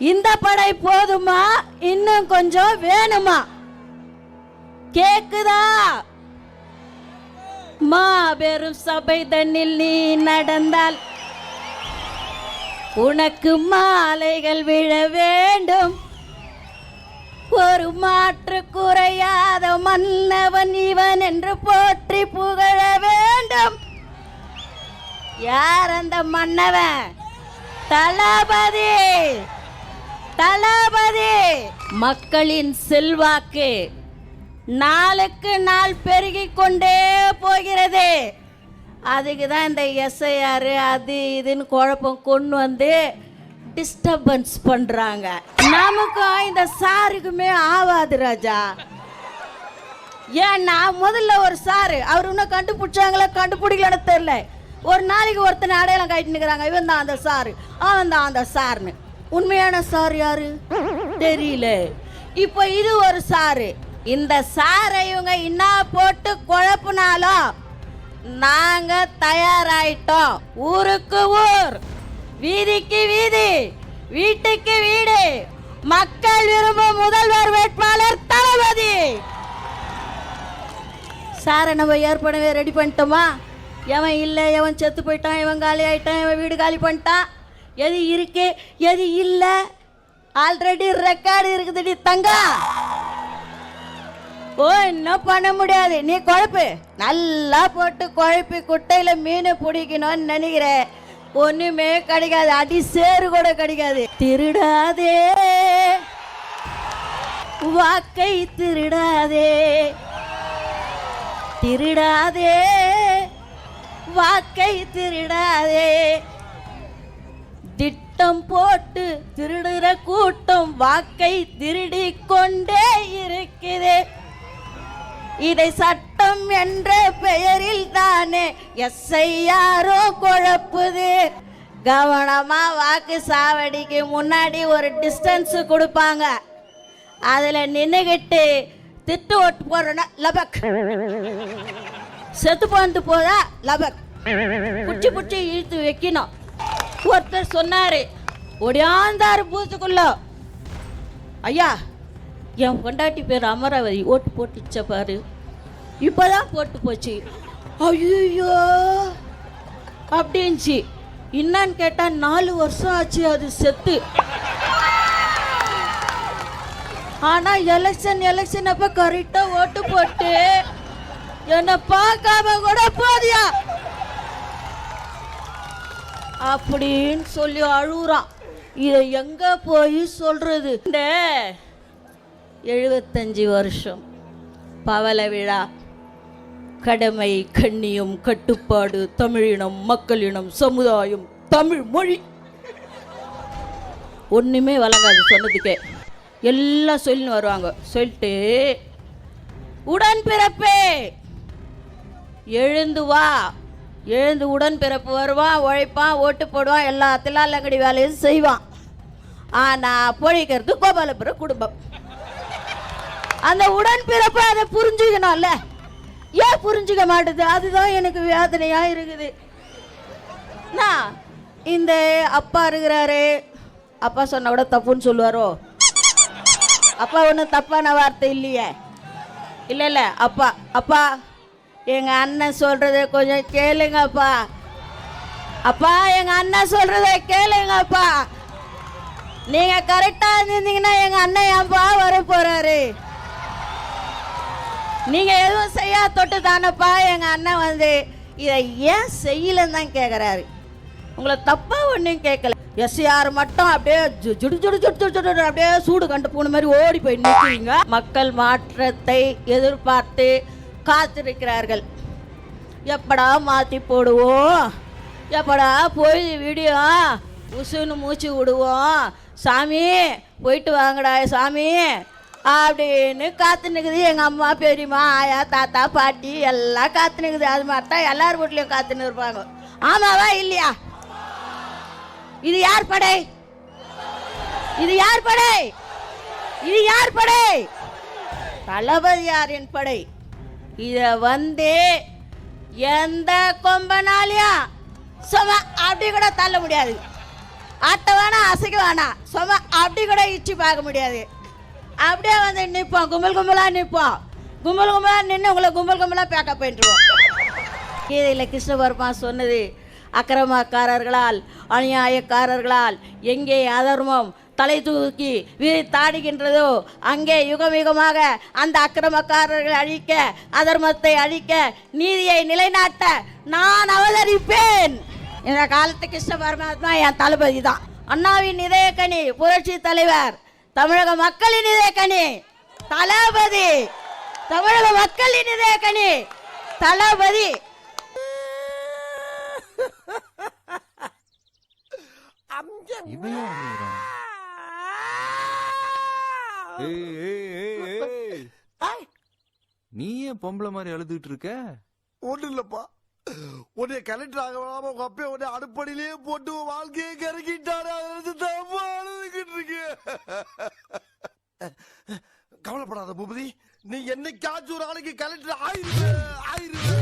இந்த படை போதுமா? இன்னும் கொஞ்சம் வேணுமா? கேக்குதா? மாபெரும் சபை தண்ணில் நீ நடந்தால் உனக்கு மாலைகள் விழ வேண்டும். ஒரு மாற்று குறையாத மன்னவன் இவன் என்று போற்றி புகழ வேண்டும். யார் அந்த மன்னவன்? தளபதி! தளபதி! மக்களின் செல்வாக்கு நாளுக்கு நாள் பெருகி கொண்டே போகிறது. அதுக்கு தான் இந்த எஸ்ஐஆர் அது இதுன்னு குழப்பம் கொண்டு வந்து டிஸ்டர்பன்ஸ் பண்ணுறாங்க நமக்கும் இந்த சாருக்குமே ஆவாது ராஜா. ஏன்னா முதல்ல ஒரு சாரு அவர் இன்னும் கண்டுபிடிச்சாங்களா கண்டுபிடிக்கலன்னு தெரியல. ஒரு நாளைக்கு ஒருத்தனை அடையாளம் காட்டிட்டு இவன் தான் அந்த சாரு அவன் தான் அந்த சார்னு உண்மையான சார் யாரு? தெரியல. இப்போ இது ஒரு சாரு. இந்த சாரை இவங்க என்ன போட்டு குழப்புனாலும் நாங்க தயாராயிட்டோம். ஊருக்கு ஊர். வீதிக்கு வீதி. வீட்டுக்கு வீடு. மக்கள் விரும்பும் முதல்வர் வேட்பாளர் தளபதி. சாரை நம்ம ஏற்கனவே ரெடி பண்ணிட்டோமா? எவன் இல்லை எவன் செத்து போயிட்டான் இவன் காலி ஆயிட்டான் இவன் வீடு காலி பண்ணிட்டான்? எது இருக்கு எது இல்லை? ஆல்ரெடி ரெக்கார்டு இருக்குதுடி தங்கா. ஓ இன்னும் பண்ண முடியாது. நீ குழப்பு. நல்லா போட்டு குழப்பி குட்டையில் மீன் பிடிக்கணும்னு நினைக்கிற ஒன்றுமே கிடைக்காது. அடி சேறு கூட கிடைக்காது. திருடாதே. வாக்கை திருடாதே. திருடாதே. வாக்கை திருடாதே. சட்டம் போட்டு திருடுற கூட்டம் வாக்கை திருடி கொண்டே இருக்குது இதை சட்டம் என்ற பெயரில் தானே எஸ்ஐயாரோ குழப்புது. கவனமா வாக்கு சாவடிக்கு முன்னாடி ஒரு டிஸ்டன்ஸ் கொடுப்பாங்க. அதுல நின்றுக்கிட்டு திட்டு ஓட்டு போடுறோன்னா லபக். செத்து போந்து போதா லபக். புடிச்சு பிடிச்சி இழுத்து வைக்கணும். ஒருத்தர் சொன்னாரு ஒடியாந்தாரு பூத்துக்குள்ள ஐயா என் பொண்டாட்டி பேர் அமராவதி ஓட்டு போட்டுச்ச பாரு. இப்போதான் போட்டு போச்சு. ஐயோ அப்படின்ச்சு. என்னன்னு கேட்டால் நாலு வருஷம் ஆச்சு அது செத்து. ஆனால் எலெக்ஷன் எலெக்ஷன் அப்போ கரெக்டாக ஓட்டு போட்டு என்னை பார்க்காம கூட போ அப்படின்னு சொல்லி அழுகுறான். இதை எங்க போய் சொல்றது? இந்த எழுபத்தஞ்சு வருஷம் பவள விழா. கடமை கண்ணியம் கட்டுப்பாடு தமிழினம் மக்களினம் சமுதாயம் தமிழ் மொழி. ஒன்றுமே வழங்காது சொன்னதுக்கே. எல்லாம் சொல்லின்னு வருவாங்க. சொல்லிட்டு உடன்பிறப்பே எழுந்து வா. எழுந்து உடன் பிறப்பு வருவான் உழைப்பான் ஓட்டு போடுவான் எல்லா தில்லாலங்கடி வேலையும் செய்வான் ஆனால் பொழிக்கிறது கோபாலபுர குடும்பம். அந்த உடன்பிறப்பு அதை புரிஞ்சுக்கணும்ல? ஏன் புரிஞ்சுக்க மாட்டுது? அதுதான் எனக்கு வேதனையா இருக்குது. நான் இந்த அப்பா இருக்கிறாரு. அப்பா சொன்ன கூட தப்புன்னு சொல்லுவாரோ? அப்பா ஒன்றும் தப்பான வார்த்தை இல்லையே. இல்லை இல்லை அப்பா அப்பா. எங்கள் அண்ணன் சொல்கிறத கொஞ்சம் கேளுங்கப்பா. அப்பா எங்கள் அண்ணன் சொல்கிறத கேளுங்கப்பா. நீங்கள் கரெக்டாக இருந்தீங்கன்னா எங்கள் அண்ணன் ஏன்ப்பா வர போகிறாரு நீங்க எதுவும் செய்யா தொட்டு தானப்பா எங்க அண்ணன் வந்து. இதை ஏன் செய்யலன்னு தான் கேட்குறாரு உங்களை தப்பா ஒன்றும் கேட்கல எஸ்ஆர் மட்டும் அப்படியே ஜுடு ஜுடு ஜுடு ஜுடு ஜுடு அப்படியே சூடு கண்டு போன மாதிரி ஓடி போய் நிற்கிறீங்க மக்கள் மாற்றத்தை எதிர்பார்த்து காத்திருக்கிறார்கள். எப்படா மாற்றி போடுவோம்? எப்படா போய் வீடியோ உசுன்னு மூச்சு விடுவோம்? சாமி போயிட்டு வாங்கடா சாமி. அப்படின்னு காத்து நிற்குது எங்கள் அம்மா பெரியம்மா ஆயா தாத்தா பாட்டி எல்லாம் காத்து நிற்குது அது மாதிரி தான் எல்லார் வீட்லேயும் காத்துன்னு இருப்பாங்க. ஆமாவா இல்லையா? இது யார் படை? இது யார் படை? இது யார் படை? தளபதியாரின் படை. இத வந்து எந்த கொம்பனாலையும் சும்மா அப்படி கூட தள்ள முடியாது. அட்டை வேணாம் அசைக்க வேணாம் சும்மா அப்படி கூட இச்சு பார்க்க முடியாது. அப்படியே வந்து நிற்போம் கும்பல் கும்பலாக நிற்போம் கும்பல் கும்பலாக நின்று உங்களை கும்பல் கும்பலாக பேக்கப் பண்ணிட்டுருவோம். கீதையில் கிருஷ்ண பரமான் சொன்னது அக்கிரமக்காரர்களால் அநியாயக்காரர்களால் எங்கே அதர்மம் தலை தூக்கி விரித்தாடுகின்றதோ அங்கே யுகம் யுகமாக அந்த அக்கிரமக்காரர்களை அழிக்க அதர்மத்தை அழிக்க நீதியை நிலைநாட்ட நான் அவதரிப்பேன். இந்த காலத்து கிருஷ்ண பரமாத்மா என் தளபதி தான். அண்ணாவின் இதயக்கனி புரட்சி தலைவர் தமிழக மக்களின் இதயக்கனி தளபதி. தமிழக மக்களின் இதயக்கனி தளபதி. இவன் ஏய், ஏய், ஏய். நீ ஏன் பொம்பளை மாதிரி அழுதுகிட்டு இருக்க? ஒண்ணு இல்லப்பா. உன்னை கலெக்டர் ஆக விடாம உங்க அப்பா உன்னை அடுப்படியிலேயே போட்டு உன் வாழ்க்கையை கறக்கிட்டாரு தான்ப்பா அழுதுகிட்டு இருக்கு. கவலைப்படாத பூபதி நீ என்னைக்காச்சும் ஒரு நாளைக்கு கலெக்டர் ஆயிருவே ஆயிருவே